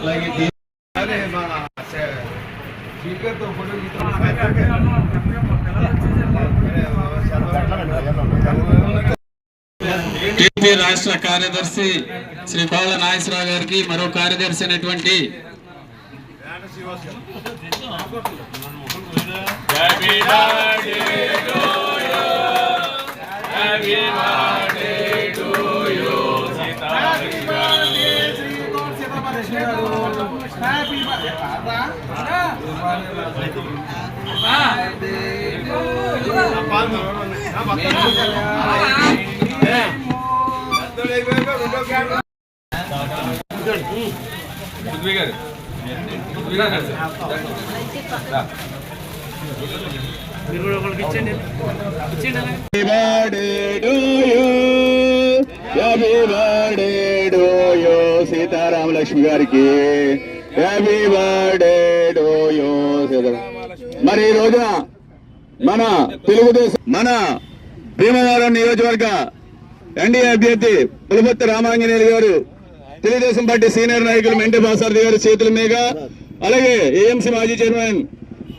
అలాగే మన స్పీకర్తో photo TP రాష్ట్ర కార్యదర్శి శ్రీ కోళ్ళ నాగేశ్వరరావు గారికి మరో కార్యదర్శి అయినటువంటి Happy birthday. To you. Happy birthday to you. Sitarama Lakshmi గారికి హ్యాపీ బర్త్డే టు యూ మరి ఈ రోజున మన తెలుగుదేశం మన భీమవరం నియోజకవర్గ ఎన్డీఏ అభ్యర్థి పులపత్తి రామాంజనేయులు గారు తెలుగుదేశం పార్టీ సీనియర్ నాయకులు మెంటే బాసారథి గారి చేతుల మీద అలాగే ఏఎంసీ మాజీ చైర్మన్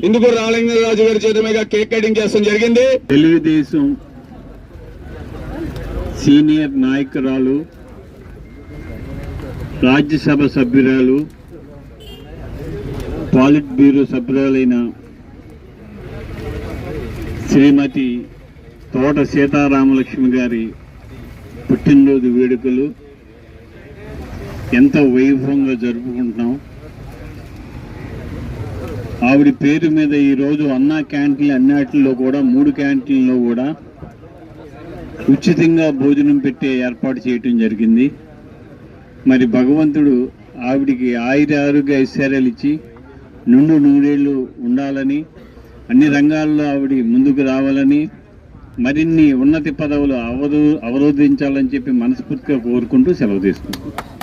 ఇందుకూరు రామలింగరాజు గారి చేతుల మీద కేక్ కటింగ్ చేస్తాం జరిగింది. తెలుగుదేశం సీనియర్ నాయకురాలు రాజ్యసభ సభ్యురాలు పాలిట్ బ్యూరో సభ్యురాలైన శ్రీమతి తోట సీతారామలక్ష్మి గారి పుట్టినరోజు వేడుకలు ఎంత వైభవంగా జరుపుకుంటున్నాం. ఆవిడ పేరు మీద ఈరోజు అన్నా క్యాంటీన్ అన్నిటిలో కూడా మూడు క్యాంటీన్లో కూడా ఉచితంగా భోజనం పెట్టే ఏర్పాటు చేయటం జరిగింది. మరి భగవంతుడు ఆవిడికి ఆయుర ఆరోగ్య ఐశ్వర్యాలు ఇచ్చి నుండు నూరేళ్ళు ఉండాలని అన్ని రంగాల్లో ఆవిడ ముందుకు రావాలని మరిన్ని ఉన్నతి పదవులు అవరో అవరోధించాలని చెప్పి మనస్ఫూర్తిగా కోరుకుంటూ సెలవు తీసుకుంటున్నాను